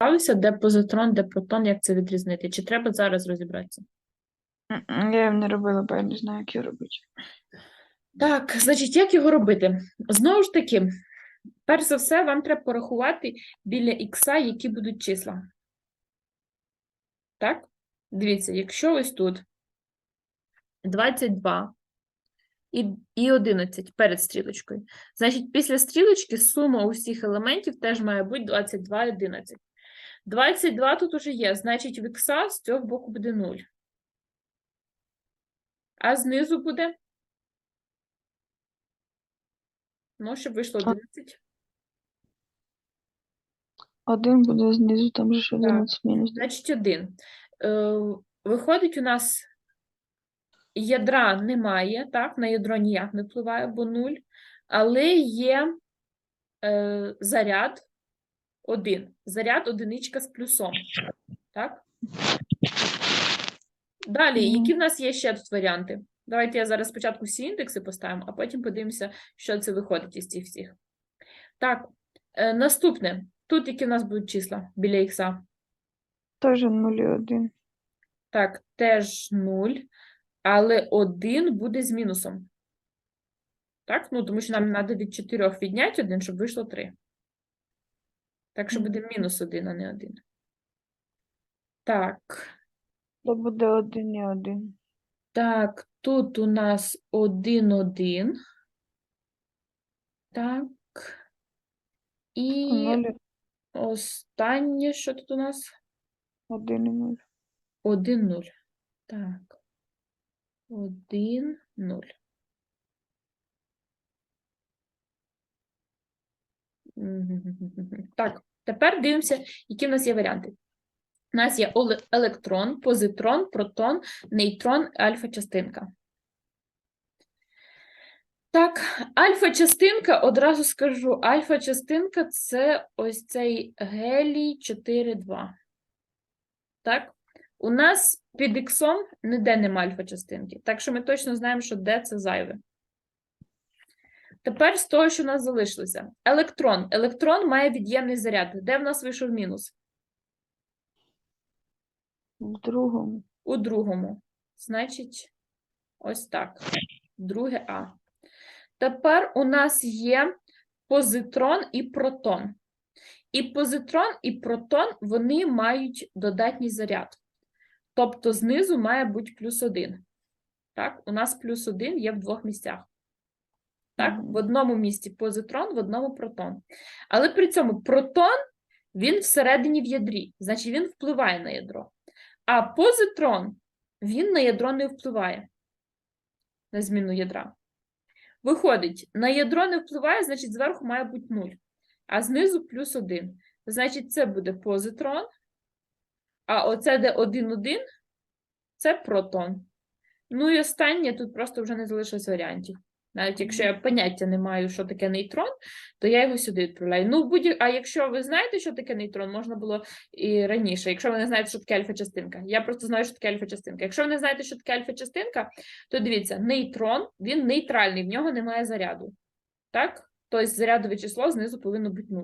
розібралися, де позитрон, де протон, як це відрізнити? Чи треба зараз розібратися? Я їм не робила, бо я не знаю, як його робити. Так, значить, як його робити? Знову ж таки, перш за все, вам треба порахувати біля ікса, які будуть числа. Так? Дивіться, якщо ось тут 22 і, і 11 перед стрілочкою, значить, після стрілочки сума усіх елементів теж має бути 22 і 11. 22 тут уже є, значить, в ікса з цього боку буде 0. А знизу буде? Ну, щоб вийшло 11. Один буде знизу, там же ж 11 мінус. Значить, 1. Е, виходить, у нас ядра немає, так, на ядро ніяк не впливає, бо 0, але є е, заряд 1. Заряд одиничка з плюсом. Так? Далі, які в нас є ще тут варіанти? Давайте я зараз спочатку всі індекси поставимо, а потім подивимося, що це виходить із цих всіх. Так, е, наступне. Тут які в нас будуть числа біля ікса? Теж 0 і 1. Так, теж 0, але 1 буде з мінусом. Так, ну, тому що нам треба від 4 відняти 1, щоб вийшло 3. Так що буде мінус 1, а не 1. Так, То буде 1 і 1. так, тут у нас 1, 1. Так. І 0, останнє, що тут у нас? 1 і 0. 1, 0. Так. 1, 0. Так, тепер дивимося, які в нас є варіанти. У нас є електрон, позитрон, протон, нейтрон, альфа-частинка. Так, альфа-частинка, одразу скажу, альфа-частинка це ось цей гелій 4,2. Так? У нас під іксом ніде нема альфа-частинки, так що ми точно знаємо, що де це зайве. Тепер з того, що у нас залишилося. Електрон. Електрон має від'ємний заряд. Де в нас вийшов мінус? В другому. У другому. Значить, ось так. Друге А. Тепер у нас є позитрон і протон. І позитрон, і протон вони мають додатній заряд. Тобто знизу має бути плюс один. Так, у нас плюс один є в двох місцях. Так, в одному місці позитрон, в одному протон. Але при цьому протон він всередині в ядрі, значить він впливає на ядро. А позитрон він на ядро не впливає на зміну ядра. Виходить, на ядро не впливає, значить зверху має бути 0, а знизу плюс 1. Значить, це буде позитрон, а оце де 1,1 це протон. Ну і останнє, тут просто вже не залишилось варіантів. Навіть якщо я поняття не маю, що таке нейтрон, то я його сюди відправляю. Ну, будь... А якщо ви знаєте, що таке нейтрон, можна було і раніше. Якщо ви не знаєте, що таке альфа-частинка. Я просто знаю, що таке альфа-частинка. Якщо ви не знаєте, що таке альфа-частинка, то дивіться, нейтрон, він нейтральний, в нього немає заряду. Так? Тобто зарядове число знизу повинно бути 0.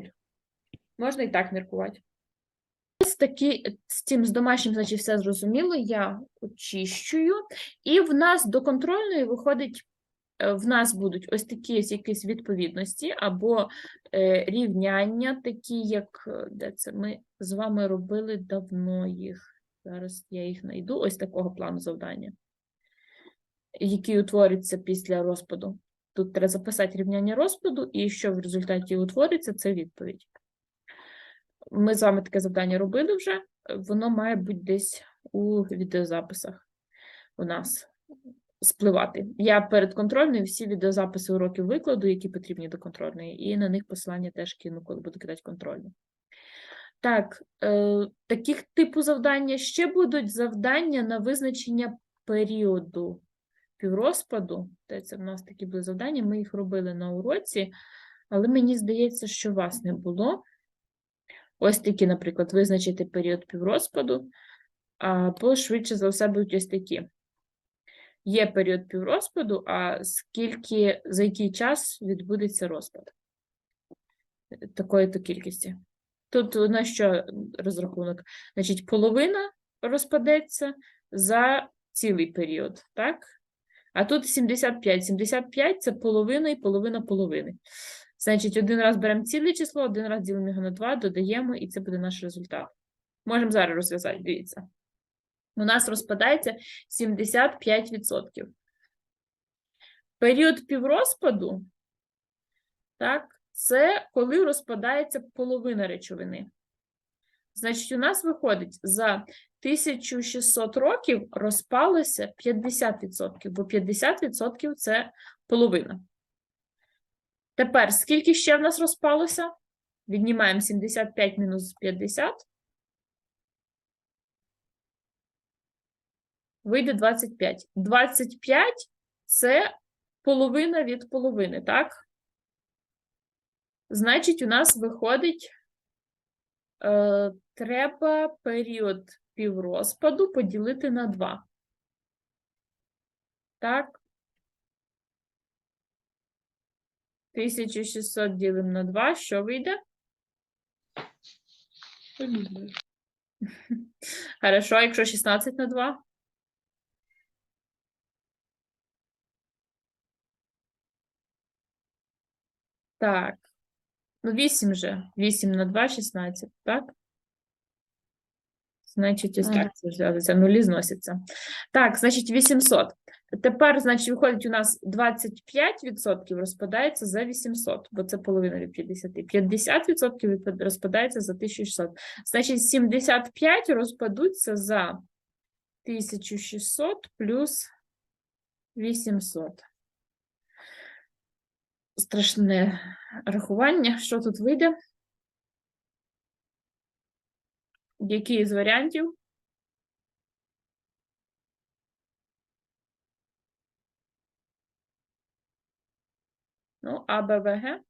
Можна і так міркувати. Ось такі, з цим з домашнім, значить, все зрозуміло. Я очищую. І в нас до контрольної виходить, в нас будуть ось такі ось якісь відповідності або е, рівняння, такі, як е, де це ми з вами робили давно їх. Зараз я їх знайду. Ось такого плану завдання, які утворюються після розпаду. Тут треба записати рівняння розпаду, і що в результаті утвориться, це відповідь. Ми з вами таке завдання робили вже, е, воно має бути десь у відеозаписах у нас спливати. Я перед контрольною всі відеозаписи уроків викладу, які потрібні до контрольної, і на них посилання теж кину, коли буду кидати контрольну. Так, е, таких типу завдання ще будуть завдання на визначення періоду піврозпаду. Це в нас такі були завдання, ми їх робили на уроці, але мені здається, що вас не було. Ось такі, наприклад, визначити період піврозпаду, або швидше за все будуть ось такі. Є період піврозпаду, а скільки, за який час відбудеться розпад такої-то кількості. Тут у нас що розрахунок? Значить, половина розпадеться за цілий період, так? А тут 75. 75 це половина і половина половини. Значить, один раз беремо ціле число, один раз ділимо його на 2, додаємо, і це буде наш результат. Можемо зараз розв'язати, дивіться. У нас розпадається 75%. Період піврозпаду, так, це коли розпадається половина речовини. Значить, у нас виходить за 1600 років розпалося 50%, бо 50% це половина. Тепер, скільки ще в нас розпалося? Віднімаємо 75 мінус 50. Вийде 25. 25 це половина від половини, так? Значить, у нас виходить, е, треба період піврозпаду поділити на 2. Так. 1600 ділимо на 2, що вийде? Хорошо, якщо 16 на 2? Так. Ну, 8 же. 8 на 2 – 16, так? Значить, ось так це зв'язується. Нулі зносяться. Так, значить, 800. Тепер, значить, виходить, у нас 25% розпадається за 800, бо це половина від 50. 50% розпадається за 1600. Значить, 75 розпадуться за 1600 плюс 800. Страшне рахування. Що тут вийде? Який із варіантів? Ну, А, Б, В, Г.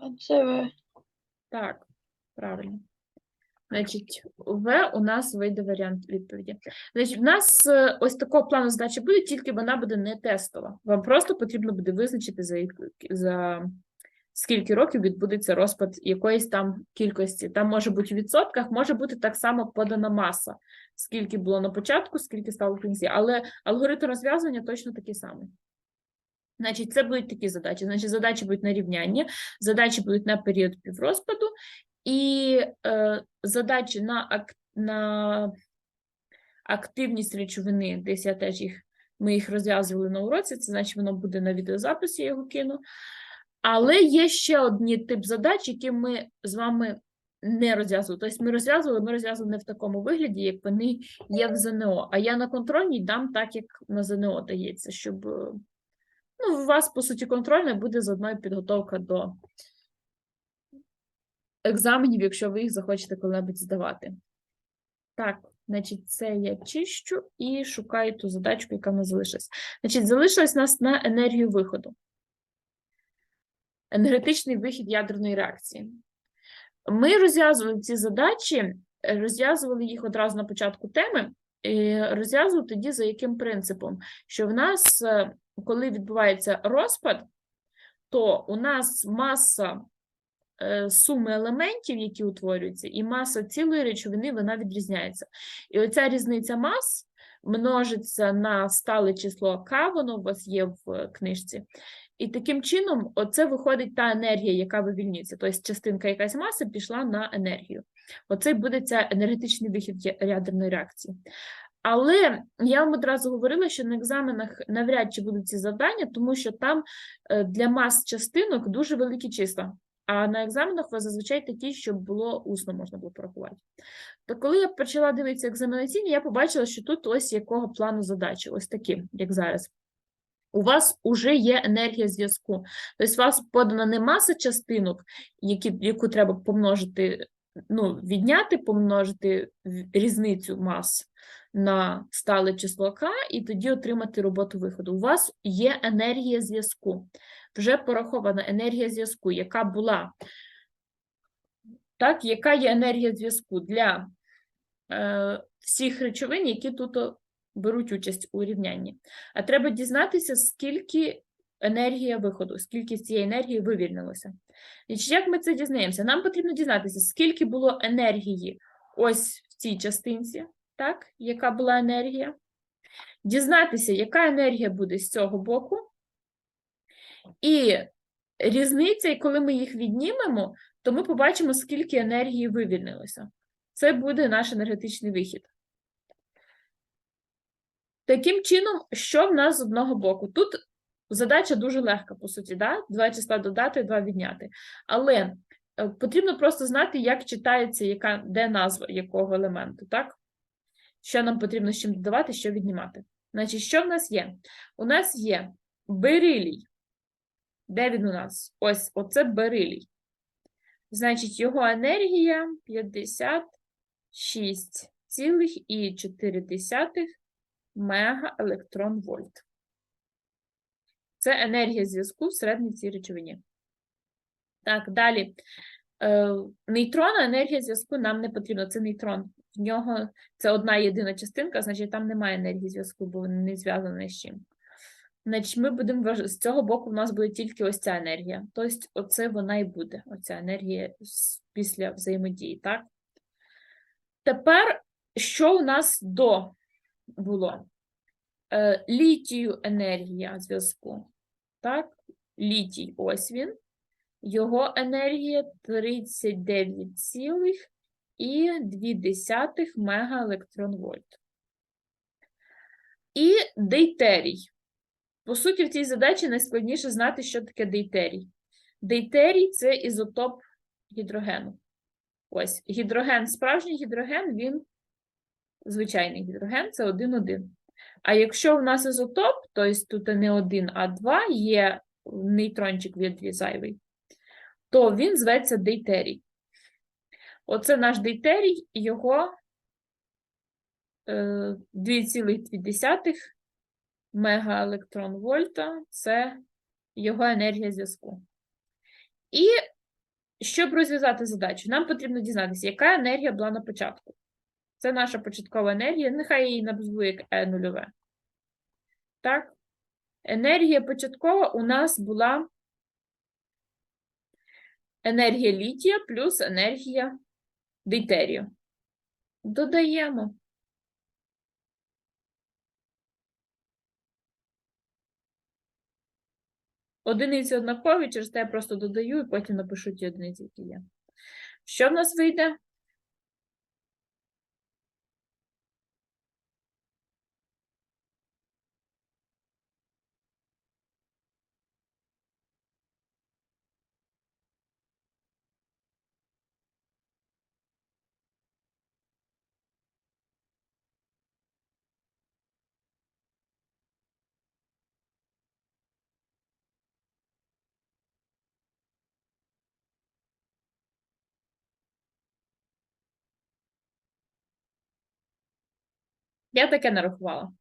А це ви. Так, правильно. Значить, В у нас вийде варіант відповіді. Значить, в нас е, ось такого плану задачі буде, тільки вона буде не тестова. Вам просто потрібно буде визначити, за, за скільки років відбудеться розпад якоїсь там кількості. Там може бути в відсотках, може бути так само подана маса. Скільки було на початку, скільки стало в кінці. Але алгоритм розв'язування точно такий самий. Значить, це будуть такі задачі. Значить, задачі будуть на рівняння, задачі будуть на період піврозпаду, і е, задачі на, ак, на активність речовини, десь я теж їх, ми їх розв'язували на уроці, це значить воно буде на відеозаписі, я його кину. Але є ще один тип задач, які ми з вами не розв'язували. Тобто ми розв'язували, ми розв'язували не в такому вигляді, як вони є в ЗНО. А я на контрольній дам так, як на ЗНО дається, щоб е, ну, у вас, по суті, контрольна буде заодно підготовка до екзаменів, якщо ви їх захочете коли-небудь здавати. Так, значить, це я чищу і шукаю ту задачку, яка нас залишилась. Значить, залишилась нас на енергію виходу. Енергетичний вихід ядерної реакції. Ми розв'язували ці задачі, розв'язували їх одразу на початку теми, і розв'язували тоді за яким принципом? Що в нас, е, коли відбувається розпад, то у нас маса суми елементів, які утворюються, і маса цілої речовини вона відрізняється. І оця різниця мас множиться на стале число К, воно у вас є в е, книжці. І таким чином, оце виходить та енергія, яка вивільнюється. Тобто частинка якась маси пішла на енергію. Оце буде ця енергетичний вихід ядерної реакції. Але я вам одразу говорила, що на екзаменах навряд чи будуть ці завдання, тому що там е, для мас частинок дуже великі числа. А на екзаменах вас зазвичай такі, щоб було усно можна було порахувати. То коли я почала дивитися екзаменаційні, я побачила, що тут ось якого плану задачі, ось такі, як зараз. У вас вже є енергія зв'язку. Тобто, у вас подана не маса частинок, які, яку треба помножити, ну, відняти, помножити різницю мас на стале число К, і тоді отримати роботу виходу. У вас є енергія зв'язку. Вже порахована енергія зв'язку, яка була. Так, яка є енергія зв'язку для е, всіх речовин, які тут беруть участь у рівнянні. А треба дізнатися, скільки енергія виходу, скільки з цієї енергії вивільнилося. І як ми це дізнаємося? Нам потрібно дізнатися, скільки було енергії ось в цій частинці, так, яка була енергія. Дізнатися, яка енергія буде з цього боку. І різниця, і коли ми їх віднімемо, то ми побачимо, скільки енергії вивільнилося. Це буде наш енергетичний вихід. Таким чином, що в нас з одного боку? Тут задача дуже легка, по суті, да? два числа додати, два відняти. Але е, потрібно просто знати, як читається, яка, де назва якого елементу, так? Що нам потрібно з чим додавати, що віднімати. Значить, що в нас є? У нас є берилій. Де він у нас? Ось, оце берилій. Значить, його енергія 56,4 мегаелектронвольт. Це енергія зв'язку в цій речовині. Так, далі. Е, нейтрона енергія зв'язку нам не потрібна. Це нейтрон. В нього це одна єдина частинка, значить там немає енергії зв'язку, бо він не зв'язаний з чим. Значить, ми будемо з цього боку в нас буде тільки ось ця енергія. Тобто, оце вона і буде, оця енергія після взаємодії, так? Тепер, що у нас до було? Е, літію енергія зв'язку. Так? Літій, ось він. Його енергія 39,2 мегаелектронвольт. І дейтерій. По суті, в цій задачі найскладніше знати, що таке дейтерій. Дейтерій це ізотоп гідрогену. Ось гідроген, справжній гідроген, він звичайний гідроген це 1,1. А якщо в нас ізотоп, тобто тут не 1, а 2, є нейтрончик в ядрі зайвий, то він зветься дейтерій. Оце наш дейтерій, його е, 2,2 мегаелектронвольта це його енергія зв'язку. І щоб розв'язати задачу, нам потрібно дізнатися, яка енергія була на початку. Це наша початкова енергія, нехай її назву як Е нульове. Так? Енергія початкова у нас була енергія літія плюс енергія дейтерію. Додаємо. Одиниці однакові, через те я просто додаю і потім напишу ті одиниці, які є. Що в нас вийде? Я таке нарахувала.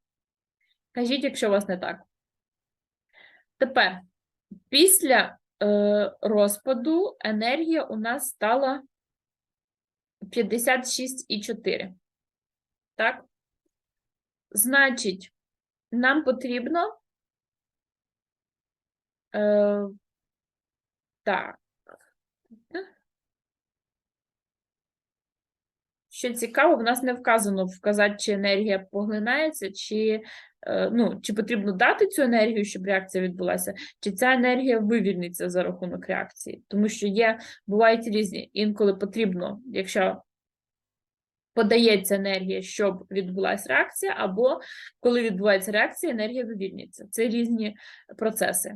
Кажіть, якщо у вас не так. Тепер, після е, розпаду енергія у нас стала 56,4. Так? Значить, нам потрібно. Е, так. Що цікаво, в нас не вказано вказати, чи енергія поглинається, чи, е, ну, чи потрібно дати цю енергію, щоб реакція відбулася, чи ця енергія вивільниться за рахунок реакції. Тому що є, бувають різні. Інколи потрібно, якщо подається енергія, щоб відбулася реакція, або коли відбувається реакція, енергія вивільнюється. Це різні процеси.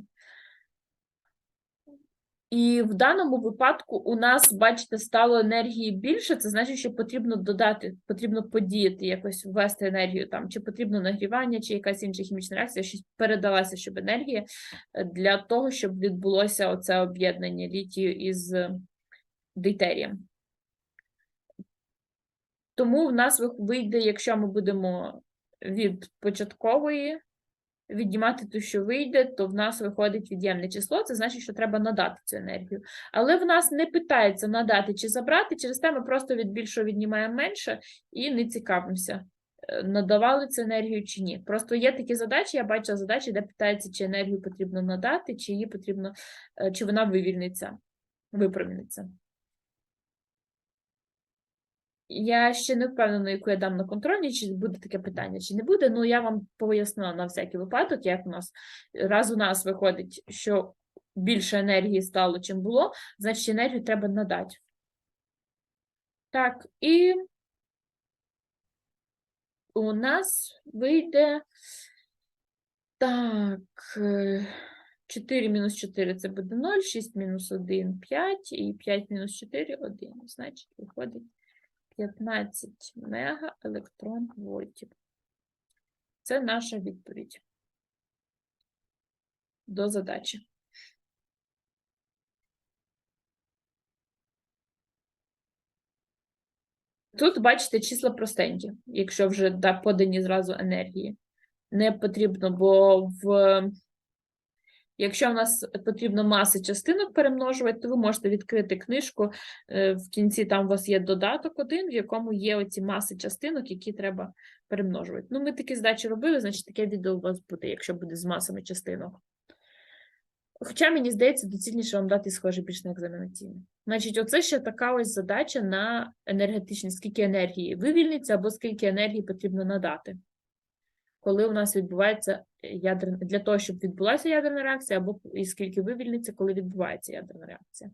І в даному випадку у нас, бачите, стало енергії більше, це значить, що потрібно додати, потрібно подіяти, якось ввести енергію там, чи потрібно нагрівання, чи якась інша хімічна реакція, щось передалася, щоб енергія е, для того, щоб відбулося оце об'єднання літію із дейтерієм. Тому в нас вийде, якщо ми будемо від початкової віднімати ту, що вийде, то в нас виходить від'ємне число, це значить, що треба надати цю енергію. Але в нас не питається надати чи забрати, через те ми просто від більшого віднімаємо менше і не цікавимося е, надавали цю енергію чи ні. Просто є такі задачі, я бачила задачі, де питається, чи енергію потрібно надати, чи її потрібно, е, чи вона вивільниться, випроміниться. Я ще не впевнена, яку я дам на контрольні, чи буде таке питання, чи не буде. Ну, я вам пояснила на всякий випадок, як у нас раз у нас виходить, що більше енергії стало, чим було, значить енергію треба надати. Так, і у нас вийде так. е, 4 мінус 4 це буде 0, 6 мінус 1 5 і 5 мінус 4 1. Значить, виходить 15 мега електрон вольтів. Це наша відповідь до задачі. Тут, бачите, числа простенькі, якщо вже да, подані зразу енергії. Не потрібно, бо в Якщо в нас потрібно маси частинок перемножувати, то ви можете відкрити книжку. е, В кінці там у вас є додаток один, в якому є оці маси частинок, які треба перемножувати. Ну, ми такі здачі робили, значить таке відео у вас буде, якщо буде з масами частинок. Хоча мені здається, доцільніше вам дати схоже більш на екзаменаційне. Значить, оце ще така ось задача на енергетичність, скільки енергії вивільниться або скільки енергії потрібно надати коли у нас відбувається ядерна для того, щоб відбулася ядерна реакція, або і скільки вивільниться, коли відбувається ядерна реакція.